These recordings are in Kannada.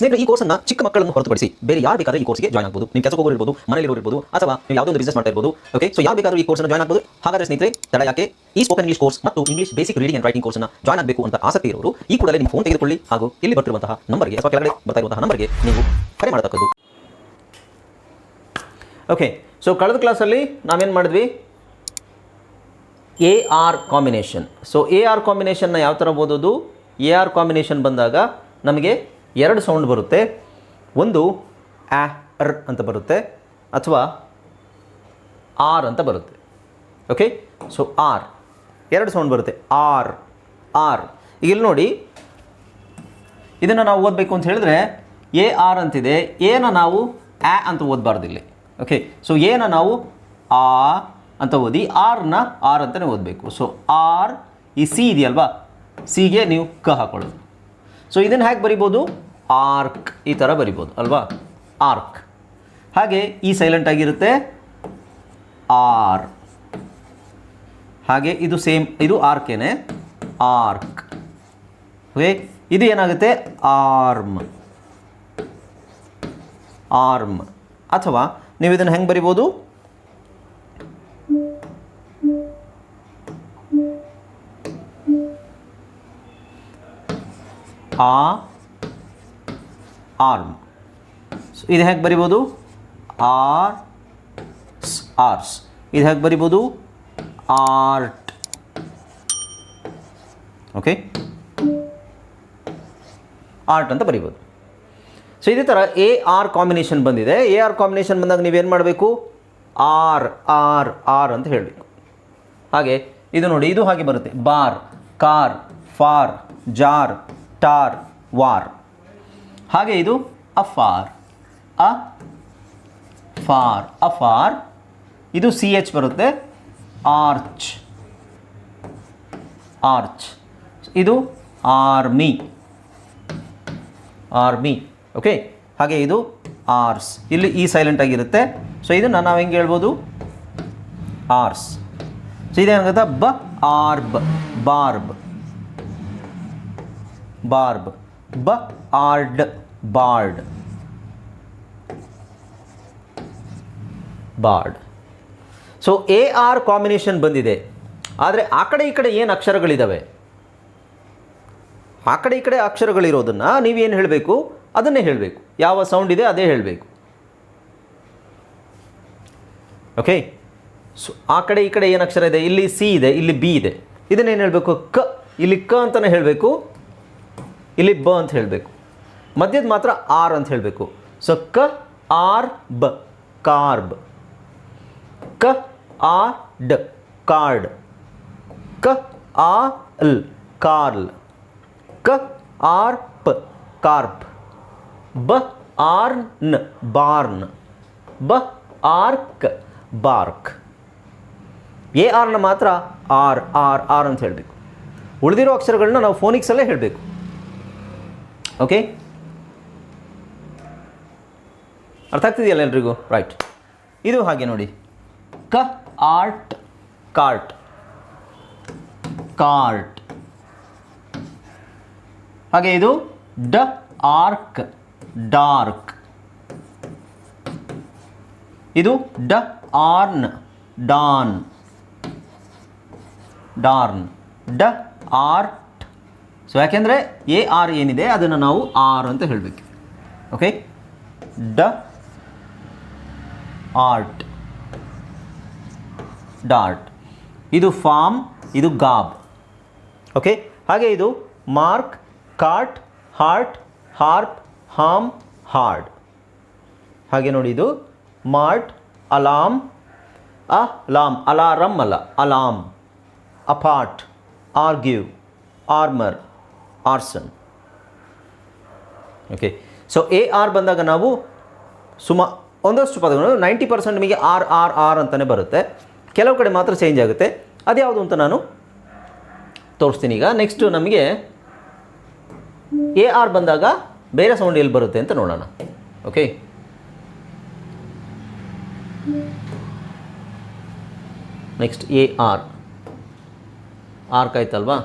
ಸ್ನೇಹಿತರೆ, ಈ ಕೋರ್ಸನ್ನ ಚಿಕ್ಕ ಮಕ್ಕಳನ್ನು ಹೊರತುಪಡಿಸಿ ಬೇರೆ ಯಾರು ಬೇಕಾದ್ರೆ ಈ ಕೋರ್ಸ್ಗೆ ಜಾಯ್ನ್ ಆಗಬಹುದು ನೀವು ಕೆಲಸ ಹೋಗೋರು ಇರ್ಬೋದು ಮನೇಲಿ ಇರ್ಬೋದು, ಅಥವಾ ನೀವು ಯಾವುದೋ ಒಂದು ಬಿಸ್ನೆಸ್ ಮಾಡ್ತಾ ಇರ್ಬೋದು ಓಕೆ ಸೊ ಯಾರು ಬೇಕಾದ್ರೂ ಈ ಕೋರ್ಸ್ನ ಜಾಯ್ನ್ ಆಗಬಹುದು ಹಾಗಾದ್ರೆ ಸ್ನೇಹಿತರೆ, ತಡ ಯಾಕೆ? ಈ ಸ್ಪೋಕನ್ ಇಂಗ್ಲಿಷ್ ಕೋರ್ಸ್ ಮತ್ತು English basic reading and writing ಕೋರ್ಸ್ನ ಜಾಯ್ನ್ ಆಗಬೇಕು ಅಂತ ಆಸಕ್ತಿ ಇರೋರು, ಈ ಕೂಡಲೇ ನಿಮ್ಮ ಫೋನ್ ತೆಗೆದುಕೊಳ್ಳಿ ಹಾಗೂ ಇಲ್ಲಿ ಬರ್ತಿರುವಂತಹ ನಂಬರ್ಗೆ ಅಥವಾ ಕೆಳಗಡೆ ಬರ್ತಾ ಇರುವಂತಹ ನಂಬರ್ಗೆ ನೀವು ಕರೆ ಮಾಡತಕ್ಕದ್ದು. ಓಕೆ ಸೊ ಕಳೆದ ಕ್ಲಾಸಲ್ಲಿ ನಾವೇನು ಮಾಡಿದ್ವಿ? A R combination so A R ಕಾಂಬಿನೇಷನ್ನ ಯಾವ ಥರ ಓದೋದು? ಎ ಆರ್ ಕಾಂಬಿನೇಷನ್ ಬಂದಾಗ ನಮಗೆ ಎರಡು ಸೌಂಡ್ ಬರುತ್ತೆ. ಒಂದು ಆ ಅರ್ ಅಂತ ಬರುತ್ತೆ. ಅಥವಾ ಆರ್ ಅಂತ ಬರುತ್ತೆ. Okay so R. ಎರಡು ಸೌಂಡ್ ಬರುತ್ತೆ. R R. ಈಗ ಇಲ್ಲಿ ನೋಡಿ. ಇದನ್ನು ನಾವು ಓದಬೇಕು ಅಂತ ಹೇಳಿದ್ರೆ, ಎ, ಆರ್ ಅಂತಿದೆ. ಎನ ನಾವು ಆ ಅಂತ ಓದಬಾರ್ದು ಇಲ್ಲಿ. ಓಕೆ ಸೊ ಎನ ನಾವು ಆ ಅಂತ ಓದಿ ಆರ್ನ ಆರ್ ಅಂತಲೇ ಓದಬೇಕು. ಸೊ ಆರ್ ಈ ಸಿ ಇದೆಯಲ್ವಾ? ಸಿಗೆ ನೀವು ಕ ಹಾಕೊಳ್ಳೋದು. ಸೊ ಇದನ್ನು ಹೇಗೆ ಬರಿಬೋದು? ಆರ್ಕ್ ಈ ಥರ ಬರಿಬೋದು, ಅಲ್ವಾ? ಆರ್ಕ್. ಹಾಗೆ ಈ ಸೈಲೆಂಟ್ ಆಗಿರುತ್ತೆ. ಆರ್. ಹಾಗೆ ಇದು ಸೇಮ್, ಇದು ಆರ್ಕೇನೆ. ಆರ್ಕ್. ಓಕೆ? ಇದು ಏನಾಗುತ್ತೆ? ಆರ್ಮ್. ಆರ್ಮ್. ಅಥವಾ ನೀವು ಇದನ್ನು ಹೆಂಗೆ ಬರಿಬೋದು? ಆ ಆರ್ಮ್. ಇದು ಹೇಗೆ ಬರಿಬೋದು? R arse. ಇದು ಹೇಗೆ ಬರಿಬೋದು? ಆರ್ಟ್. ಓಕೆ ಆರ್ಟ್ ಅಂತ ಬರಿಬೋದು. ಸೊ ಇದೇ ಥರ ಎ, ಆರ್ ಕಾಂಬಿನೇಷನ್ ಬಂದಿದೆ. ಎ, ಆರ್ ಕಾಂಬಿನೇಷನ್ ಬಂದಾಗ ನೀವೇನು ಮಾಡಬೇಕು? ಆರ್ ಆರ್ ಆರ್ ಅಂತ ಹೇಳಬೇಕು. ಹಾಗೆ, ಇದು ನೋಡಿ, ಇದು ಹಾಗೆ ಬರುತ್ತೆ. Bar, car, far, jar tar war ಹಾಗೆ ಇದು ಅಫಾರ್ ಅ? ಫಾರ್ ಅಫಾರ್ ಇದು ಸಿ ಎಚ್ ಬರುತ್ತೆ. ಆರ್ಚ್ ಆರ್ಚ್ ಇದು ಆರ್ಮಿ ಆರ್ಮಿ ಓಕೆ ಹಾಗೆ ಇದು ಆರ್ಸ್ ಇಲ್ಲಿ ಈ ಸೈಲೆಂಟ್ ಆಗಿರುತ್ತೆ. ಸೊ ಇದನ್ನು ನಾವು ಹೆಂಗೆ ಹೇಳ್ಬೋದು? ಆರ್ಸ್ ಸೊ ಇದೇನಾಗುತ್ತೆ ಬ arb barb barb. Ard, bard. Bard. So A R combination ಬಂದಿದೆ. ಆದರೆ ಆ ಕಡೆ ಈ ಕಡೆ ಏನು ಅಕ್ಷರಗಳಿದ್ದಾವೆ ಆ ಕಡೆ ಈ ಕಡೆ ಅಕ್ಷರಗಳಿರೋದನ್ನು ನೀವೇನು ಹೇಳಬೇಕು? ಅದನ್ನೇ ಹೇಳಬೇಕು. ಯಾವ ಸೌಂಡ್ ಇದೆ ಅದೇ ಹೇಳಬೇಕು. ಓಕೆ ಸೊ ಆ ಕಡೆ ಈ ಕಡೆ ಏನು ಅಕ್ಷರ ಇದೆ? ಇಲ್ಲಿ ಸಿ ಇದೆ, ಇಲ್ಲಿ ಬಿ ಇದೆ. ಇದನ್ನೇನು ಹೇಳಬೇಕು? ಕ. ಇಲ್ಲಿ ಕ ಅಂತಲೇ ಹೇಳಬೇಕು. ಇಲ್ಲಿ ಬ ಅಂತ ಹೇಳಬೇಕು. ಮಧ್ಯದ ಮಾತ್ರ ಆರ್ ಅಂತ ಹೇಳಬೇಕು. ಸೊ ಕ, ಆರ್, ಬ, ಕಾರ್ಬ್. ಕ ಆ ಡ, ಕಾರ್ಡ್. ಕ ಆ ಲ್ ಕಾರ್ಲ್. ಕ, ಆರ್, ಪ, ಕಾರ್ಪ್. ಬ, ಆರ್, ನ, ಬಾರ್ನ್. ಬ ಆರ್ಕ್ ಬಾರ್ಕ್. ಎ ಆರ್ನ ಮಾತ್ರ ಆರ್ ಆರ್ ಆರ್ ಅಂತ ಹೇಳಬೇಕು. ಉಳಿದಿರೋ ಅಕ್ಷರಗಳನ್ನ ನಾವು ಫೋನಿಕ್ಸಲ್ಲೇ ಹೇಳಬೇಕು. ಓಕೆ ಅರ್ಥ ಆಗ್ತಿದೆಯಲ್ಲ ಎಲ್ರಿಗೂ? ರೈಟ್ ಇದು ಹಾಗೆ ನೋಡಿ. ಕ, ಆರ್ಟ್, ಕಾರ್ಟ್. ಕಾರ್ಟ್. ಹಾಗೆ ಇದು ಡ, ಆರ್ಕ್, ಡಾರ್ಕ್. ಇದು ಡ, arn darn darn. Dart so ಯಾಕೆಂದರೆ ಎ ಆರ್ ಏನಿದೆ, ಅದನ್ನು ನಾವು ಆರ್ ಅಂತ ಹೇಳಬೇಕು. ಓಕೆ ಡ, ಆರ್ಟ್. ಡಾರ್ಟ್. ಇದು ಫಾರ್ಮ್, ಇದು ಗಾಬ್. ಓಕೆ ಹಾಗೆ ಇದು mark cart heart, harp, harm, hard. ಹಾಗೆ ನೋಡಿ ಇದು mart, alarm alarm alarm ಅಲ್ಲ, alarm. Apart, argue, armour. Arson okay so A R ಬಂದಾಗ ನಾವು ಸುಮಾ ಒಂದಷ್ಟು ಪದಗಳು ನೈಂಟಿ ಪರ್ಸೆಂಟ್ ನಿಮಗೆ ಆರ್ ಆರ್ ಆರ್ ಅಂತಲೇ ಬರುತ್ತೆ. ಕೆಲವು ಕಡೆ ಮಾತ್ರ ಚೇಂಜ್ ಆಗುತ್ತೆ. ಅದ್ಯಾವುದು ಅಂತ ನಾನು ತೋರಿಸ್ತೀನಿ ಈಗ. ನೆಕ್ಸ್ಟು ನಮಗೆ ಎ ಆರ್ ಬಂದಾಗ ಬೇರೆ ಸೌಂಡ್ ಎಲ್ಲಿ ಬರುತ್ತೆ ಅಂತ ನೋಡೋಣ. Okay next A R arc ಆಯ್ತಲ್ವಾ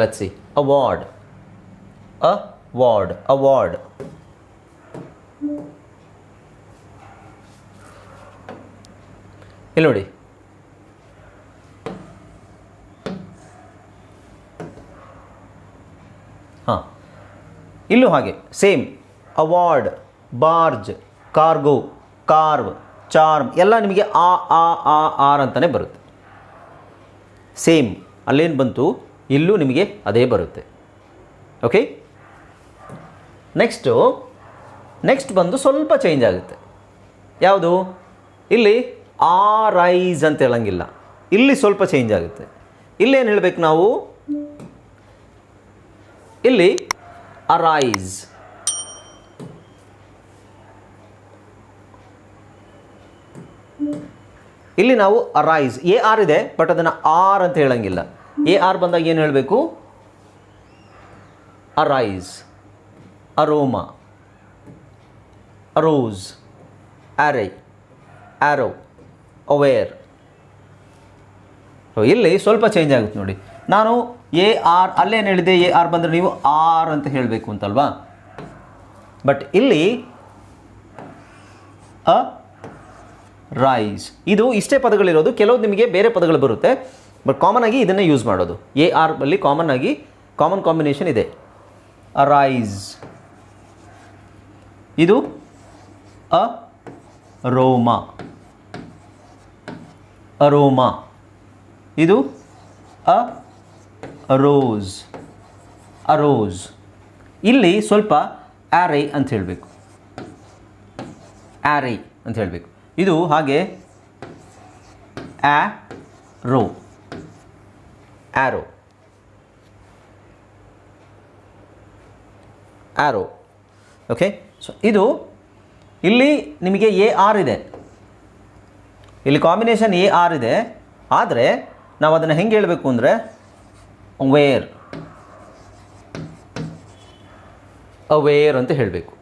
let's see award award ಇಲ್ಲಿ ನೋಡಿ. ಹಾಂ. ಇಲ್ಲೂ ಹಾಗೆ. Same award barge cargo carve charm ಎಲ್ಲ ನಿಮಗೆ ಆ ಆ ಆ, ಆರ್ ಅಂತಲೇ ಬರುತ್ತೆ. ಸೇಮ್ ಅಲ್ಲೇನು ಬಂತು? ಇಲ್ಲೂ ನಿಮಗೆ ಅದೇ ಬರುತ್ತೆ. ಓಕೆ ನೆಕ್ಸ್ಟು ನೆಕ್ಸ್ಟ್ ಬಂದು ಸ್ವಲ್ಪ ಚೇಂಜ್ ಆಗುತ್ತೆ. ಯಾವುದು? ಇಲ್ಲಿ ಐಸ್ ಅಂತ ಹೇಳಂಗಿಲ್ಲ. ಇಲ್ಲಿ ಸ್ವಲ್ಪ ಚೇಂಜ್ ಆಗುತ್ತೆ. ಇಲ್ಲೇನು ಹೇಳಬೇಕು ನಾವು? ಇಲ್ಲಿ ಅರೈಸ್ ಇಲ್ಲಿ ನಾವು ಅರೈಸ್ ಎ ಆರ್ ಇದೆ ಬಟ್ ಅದನ್ನು ಆರ್ ಅಂತ ಹೇಳಂಗಿಲ್ಲ. ಎ ಆರ್ ಬಂದಾಗ ಏನು ಹೇಳಬೇಕು? Arise aroma arrows array arrow aware ಇಲ್ಲಿ ಸ್ವಲ್ಪ ಚೇಂಜ್ ಆಗುತ್ತೆ ನೋಡಿ. ನಾನು ಎ ಆರ್ ಅಲ್ಲೇನು ಹೇಳಿದೆ ಎ ಆರ್ ಬಂದರೆ ನೀವು ಆರ್ ಅಂತ ಹೇಳಬೇಕು ಅಂತಲ್ವಾ? ಬಟ್ ಇಲ್ಲಿ ಅ ರೈಸ್ ಇದು ಇಷ್ಟೇ ಪದಗಳಿರೋದು. ಕೆಲವು ನಿಮಗೆ ಬೇರೆ ಪದಗಳು ಬರುತ್ತೆ. ಬಟ್ ಕಾಮನ್ ಆಗಿ ಇದನ್ನೇ ಯೂಸ್ ಮಾಡೋದು. ಎ ಆರ್ ಅಲ್ಲಿ ಕಾಮನ್ ಆಗಿ ಕಾಮನ್ ಕಾಂಬಿನೇಷನ್ ಇದೆ. ಅರೈಸ್ ಇದು ಅ ರೋಮಾ ಅರೋಮಾ ಇದು ಅ ರೋಸ್ ಅರೋಸ್ ಇಲ್ಲಿ ಸ್ವಲ್ಪ ಆರೈ ಅಂತ ಹೇಳಬೇಕು. ಆರೈ ಅಂತ ಹೇಳಬೇಕು. ಇದು ಹಾಗೆ ಆ row arrow arrow okay so ಇದು ಇಲ್ಲಿ ನಿಮಗೆ ಎ ಆರ್ ಇದೆ. ಇಲ್ಲಿ ಕಾಂಬಿನೇಷನ್ ಎ ಆರ್ ಇದೆ. ಆದರೆ ನಾವು ಅದನ್ನು ಹೆಂಗೆ ಹೇಳಬೇಕು ಅಂದರೆ ವೇರ್ ಅವೇರ್ ಅಂತ ಹೇಳಬೇಕು.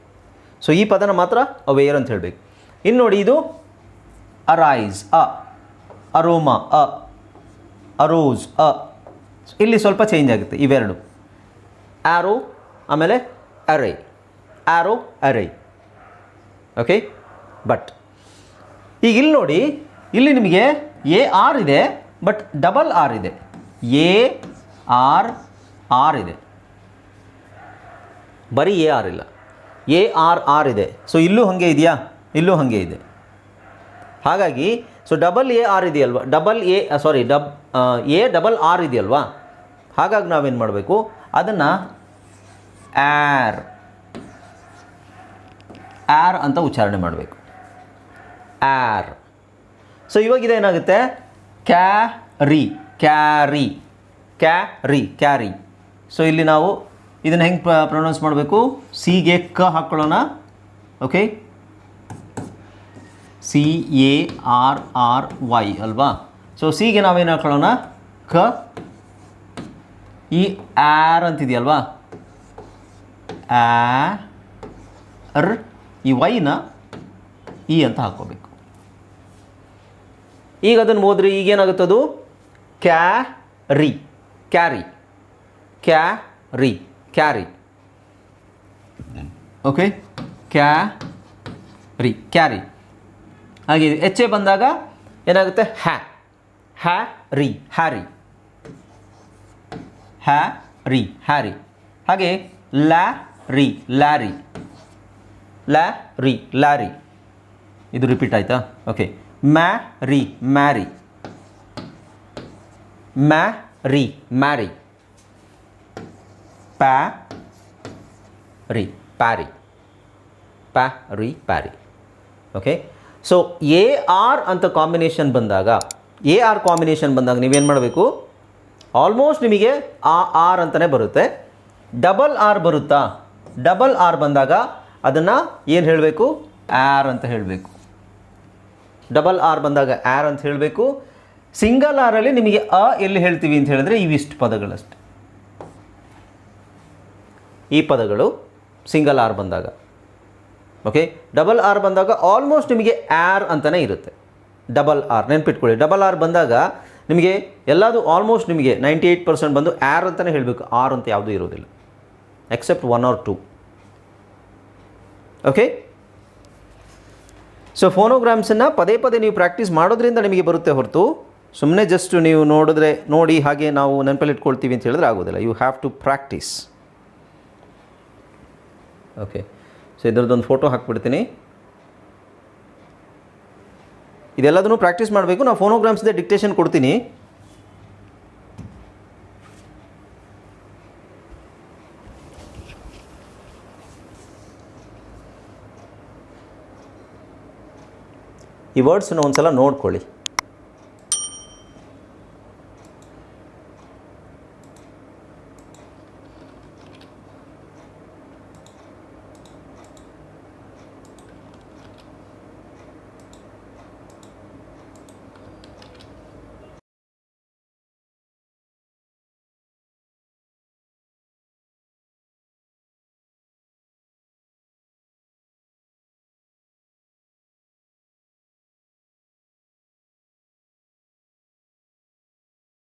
ಸೊ ಈ ಪದನ ಮಾತ್ರ ಅವೇರ್ ಅಂತ ಹೇಳಬೇಕು. ಇನ್ನು ನೋಡಿ ಇದು ಅರೈಸ್ ಅ ಅರೋಮಾ ಅ ಅರೋಸ್ ಅ ಇಲ್ಲಿ ಸ್ವಲ್ಪ ಚೇಂಜ್ ಆಗುತ್ತೆ, ಇವೆರಡು. ಆರೋ ಆಮೇಲೆ ಅರೈ ಆರೋ ಅರೈ ಓಕೆ ಬಟ್ ಈಗ ಇಲ್ಲಿ ನೋಡಿ, ಇಲ್ಲಿ ನಿಮಗೆ ಎ ಆರ್ ಇದೆ ಬಟ್ ಡಬಲ್ ಆರ್ ಇದೆ. ಎ ಆರ್ ಆರ್ ಇದೆ. ಬರೀ ಎ ಆರ್ ಇಲ್ಲ. ಎ ಆರ್ ಆರ್ ಇದೆ. ಸೊ ಇಲ್ಲೂ ಹಾಗೆ ಇದೆಯಾ? ಇಲ್ಲೂ ಹಾಗೆ ಇದೆ. ಹಾಗಾಗಿ so double A R ಇದೆಯಲ್ವ? Double A sorry dub A double R ಇದೆಯಲ್ವಾ? ಹಾಗಾಗಿ ನಾವೇನು ಮಾಡಬೇಕು? ಅದನ್ನು ಆರ್ ಆರ್ ಅಂತ ಉಚ್ಚಾರಣೆ ಮಾಡಬೇಕು. ಆರ್. ಸೊ ಇವಾಗ ಇದೇನಾಗುತ್ತೆ? Carry carry carry carry. So ಇಲ್ಲಿ ನಾವು ಇದನ್ನು ಹೆಂಗೆ ಪ್ರೊನೌನ್ಸ್ ಮಾಡಬೇಕು? ಸಿಗೆ ಕ ಹಾಕ್ಕೊಳ್ಳೋಣ okay C A R R Y ಅಲ್ವಾ? ಸೊ ಸಿಗೆ ನಾವೇನು ಹಾಕೊಳ್ಳೋಣ? ಕ ಇ ಆರ್ ಅಂತಿದೆಯಲ್ವಾ? ಆರ್ ಈ ವೈನ ಇ ಅಂತ ಹಾಕೋಬೇಕು ಈಗ ಅದನ್ನು ಓದ್ರಿ ಈಗೇನಾಗುತ್ತದು carry carry carry carry. Okay carry carry. ಹಾಗೆ ಎಚ್ ಎ ಬಂದಾಗ ಏನಾಗುತ್ತೆ? ಹ್ಯಾ ಹ್ಯಾ ರಿ. ಹ್ಯಾರಿ ಹ್ಯಾ ರಿ. ಹ್ಯಾರಿ ಹಾಗೆ ಲ, ರಿ. ಲಾರಿ ಲ್ಯಾ ರಿ. ಲಾರಿ ಇದು ರಿಪೀಟ್ ಆಯ್ತಾ? ಓಕೆ ಮ್ಯಾ ರಿ. ಮ್ಯಾರಿ ಮ್ಯಾ ರಿ. ಮ್ಯಾರಿ ಪ, ರಿ. Parry parry. Parry okay so A R ಅಂತ ಕಾಂಬಿನೇಷನ್ ಬಂದಾಗ ಎ ಆರ್ ಕಾಂಬಿನೇಷನ್ ಬಂದಾಗ ನೀವೇನು ಮಾಡಬೇಕು? ಆಲ್ಮೋಸ್ಟ್ ನಿಮಗೆ ಆ ಆರ್ ಅಂತಲೇ ಬರುತ್ತೆ. ಡಬಲ್ ಆರ್ ಬರುತ್ತಾ? ಡಬಲ್ ಆರ್ ಬಂದಾಗ ಅದನ್ನು ಏನು ಹೇಳಬೇಕು? ಆರ್ ಅಂತ ಹೇಳಬೇಕು. ಡಬಲ್ ಆರ್ ಬಂದಾಗ ಆರ್ ಅಂತ ಹೇಳಬೇಕು. ಸಿಂಗಲ್ ಆರಲ್ಲಿ ನಿಮಗೆ ಅ ಎಲ್ಲಿ ಹೇಳ್ತೀವಿ ಅಂತ ಹೇಳಿದ್ರೆ ಇವಿಷ್ಟು ಪದಗಳಷ್ಟೆ. ಈ ಪದಗಳು ಸಿಂಗಲ್ ಆರ್ ಬಂದಾಗ. ಓಕೆ ಡಬಲ್ ಆರ್ ಬಂದಾಗ ಆಲ್ಮೋಸ್ಟ್ ನಿಮಗೆ ಆರ್ ಅಂತಲೇ ಇರುತ್ತೆ. ಡಬಲ್ ಆರ್ ನೆನ್ಪಿಟ್ಕೊಳ್ಳಿ. ಡಬಲ್ ಆರ್ ಬಂದಾಗ ನಿಮಗೆ ಎಲ್ಲದು ಆಲ್ಮೋಸ್ಟ್ ನಿಮಗೆ ನೈಂಟಿ ಏಯ್ಟ್ ಪರ್ಸೆಂಟ್ ಬಂದು ಆರ್ ಅಂತಲೇ ಹೇಳಬೇಕು. ಆರ್ ಅಂತ ಯಾವುದೂ ಇರೋದಿಲ್ಲ. Except one R two okay so ಫೋನೋಗ್ರಾಮ್ಸನ್ನು ಪದೇ ಪದೇ ನೀವು ಪ್ರಾಕ್ಟೀಸ್ ಮಾಡೋದ್ರಿಂದ ನಿಮಗೆ ಬರುತ್ತೆ ಹೊರತು. ಸುಮ್ಮನೆ ಜಸ್ಟ್ ನೀವು ನೋಡಿದ್ರೆ, ನೋಡಿ ಹಾಗೆ ನಾವು ನೆನಪಲ್ಲಿ ಇಟ್ಕೊಳ್ತೀವಿ ಅಂತ ಹೇಳಿದ್ರೆ ಆಗೋದಿಲ್ಲ. You have to practice okay so ಇದರದ್ದೊಂದು photo ಹಾಕ್ಬಿಡ್ತೀನಿ. ಇದೆಲ್ಲದನ್ನು ಪ್ರಾಕ್ಟೀಸ್ ಮಾಡಬೇಕು. ನಾವು ಫೋನೋಗ್ರಾಮ್ಸ್ದೇ ಡಿಕ್ಟೇಷನ್ ಕೊಡ್ತೀನಿ. ಈ ವರ್ಡ್ಸನ್ನು ಒಂದು ಸಲ ನೋಡ್ಕೊಳ್ಳಿ.